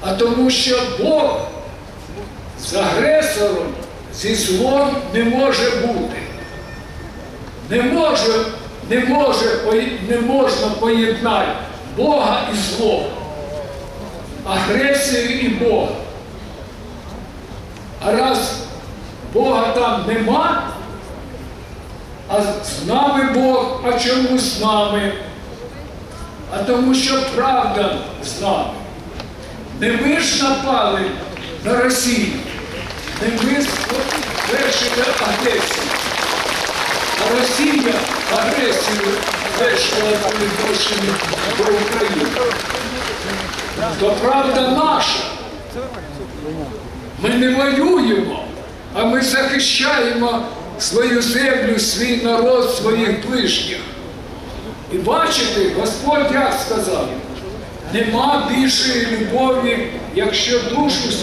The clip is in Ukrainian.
а тому, що Бог з агресором зі злом не може бути. Не може, не може, не можна поєднати Бога і зло, агресію і Бога. А раз Бога там нема, а з нами Бог, а чому з нами? А тому, що правда з нами. Не ми ж напали на Росію, не ми звершили агресію, а Росія агресію звершила по відношенню до України. То правда наша. Ми не воюємо, а ми захищаємо свою землю, свій народ, своїх ближніх. І бачите, Господь як сказав, нема більшої любові, якщо душу свою.